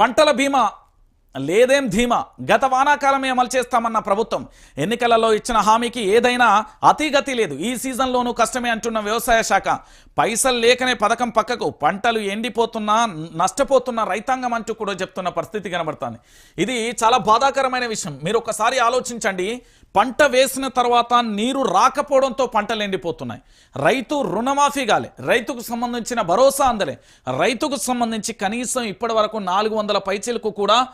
పంటల బీమా లేదేం ధీమా? గత వానాకాలమే అమలు చేస్తామన్న ప్రభుత్వం ఎన్నికలలో ఇచ్చిన హామీకి ఏదైనా అతిగతి లేదు. ఈ సీజన్లోనూ కష్టమే అంటున్న వ్యవసాయ శాఖ. పైసలు లేకనే పథకం పక్కకు పంటలు ఎండిపోతున్నా నష్టపోతున్న రైతాంగం అంటూ కూడా చెప్తున్న పరిస్థితి కనబడుతుంది. ఇది చాలా బాధాకరమైన విషయం. మీరు ఒకసారి ఆలోచించండి. పంట వేసిన తర్వాత నీరు రాకపోవడంతో పంటలు ఎండిపోతున్నాయి. రైతు రుణమాఫీ కాలే. రైతుకు సంబంధించిన భరోసా అందలే. రైతుకు సంబంధించి కనీసం ఇప్పటి వరకు నాలుగు వందల పైచీలకు కూడా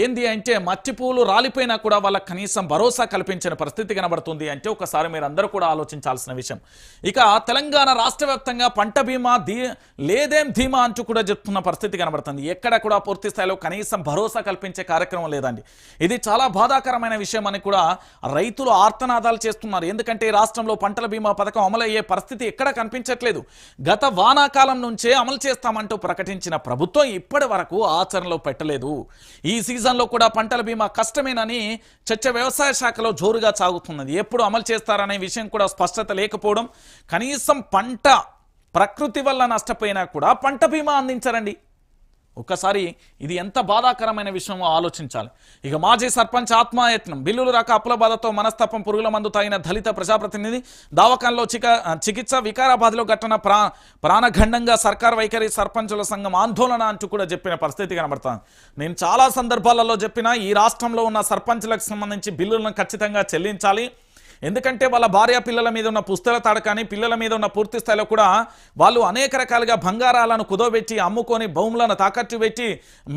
ఏంది అంటే మట్టి రాలిపోయినా కూడా వాళ్ళకి కనీసం భరోసా కల్పించిన పరిస్థితి కనబడుతుంది అంటే ఒకసారి మీరు అందరూ కూడా ఆలోచించాల్సిన విషయం. ఇక తెలంగాణ రాష్ట్ర వ్యాప్తంగా పంట బీమా ధీ లేదేం ధీమా అంటూ కూడా చెప్తున్న పరిస్థితి కనబడుతుంది. ఎక్కడ కూడా పూర్తి స్థాయిలో కనీసం భరోసా కల్పించే కార్యక్రమం లేదండి. ఇది చాలా బాధాకరమైన విషయం అని కూడా రైతులు ఆర్తనాదాలు చేస్తున్నారు. ఎందుకంటే ఈ రాష్ట్రంలో పంటల బీమా పథకం అమలు అయ్యే పరిస్థితి ఎక్కడ కనిపించట్లేదు. గత వానాకాలం నుంచే అమలు చేస్తామంటూ ప్రకటించిన ప్రభుత్వం ఇప్పటి వరకు ఆచరణలో పెట్టలేదు. ఈ సీజన్లో కూడా పంటల బీమా కష్టమేనని చర్చ వ్యవసాయ శాఖలో జోరుగా సాగుతున్నది. ఎప్పుడు అమలు చేస్తారనే విషయం కూడా స్పష్టత లేకపోవడం కనీసం పంట ప్రకృతి వల్ల నష్టపోయినా కూడా పంట బీమా అందించారండి. ఒక్కసారి ఇది ఎంత బాధాకరమైన విషయమో ఆలోచించాలి. ఇక మాజీ సర్పంచ్ ఆత్మాయత్నం బిల్లులు రాక అప్పుల బాధతో మనస్తత్వం పురుగుల మందు తాగిన దళిత ప్రజాప్రతినిధి దావకంలో చిక చికిత్స వికారాబాద్లో ఘటన ప్రా ప్రాణఖండంగా సర్కార్ వైఖరి సర్పంచుల సంఘం ఆందోళన అంటూ కూడా చెప్పిన పరిస్థితి కనబడుతుంది నేను చాలా సందర్భాలలో చెప్పిన ఈ రాష్ట్రంలో ఉన్న సర్పంచ్లకు సంబంధించి బిల్లులను ఖచ్చితంగా చెల్లించాలి. ఎందుకంటే వాళ్ళ భార్య పిల్లల మీద ఉన్న పుస్తల తాడు కానీ పిల్లల మీద ఉన్న పూర్తి స్థాయిలో కూడా వాళ్ళు అనేక రకాలుగా బంగారాలను కుదోబెట్టి అమ్ముకొని భూములను తాకట్టు పెట్టి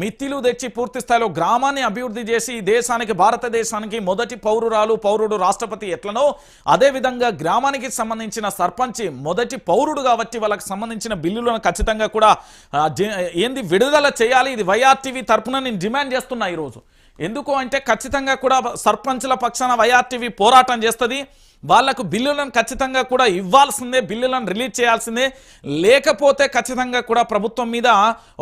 మిత్తిలు తెచ్చి పూర్తి స్థాయిలో గ్రామాన్ని అభివృద్ధి చేసి దేశానికి భారతదేశానికి మొదటి పౌరురాలు పౌరుడు రాష్ట్రపతి ఎట్లనో అదేవిధంగా గ్రామానికి సంబంధించిన సర్పంచ్ మొదటి పౌరుడు కాబట్టి వాళ్ళకి సంబంధించిన బిల్లులను ఖచ్చితంగా కూడా ఏంది విడుదల చేయాలి. ఇది వైఆర్టీవీ తరఫున నేను డిమాండ్ చేస్తున్నా ఈరోజు. ఎందుకు అంటే ఖచ్చితంగా కూడా సర్పంచ్ల పక్షాన వైఆర్టీవీ పోరాటం చేస్తుంది. వాళ్ళకు బిల్లులను ఖచ్చితంగా కూడా ఇవ్వాల్సిందే బిల్లులను రిలీజ్ చేయాల్సిందే. లేకపోతే ఖచ్చితంగా కూడా ప్రభుత్వం మీద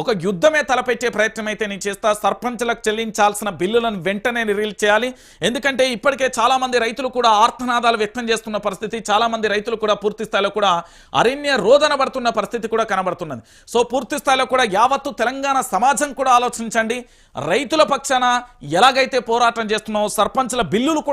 ఒక యుద్ధమే తలపెట్టే ప్రయత్నం అయితే నేను చేస్తా. సర్పంచ్లకు చెల్లించాల్సిన బిల్లులను వెంటనే రిలీజ్ చేయాలి. ఎందుకంటే ఇప్పటికే చాలామంది రైతులు కూడా ఆర్తనాదాలు వ్యక్తం చేస్తున్న పరిస్థితి చాలామంది రైతులు కూడా పూర్తి స్థాయిలో కూడా అరణ్య రోదన పడుతున్న పరిస్థితి కూడా కనబడుతున్నది. సో పూర్తి స్థాయిలో కూడా యావత్తు తెలంగాణ సమాజం కూడా ఆలోచించండి. రైతుల పక్షాన ఎలాగైతే పోరాటం చేస్తున్నామో సర్పంచ్ల బిల్లులు కూడా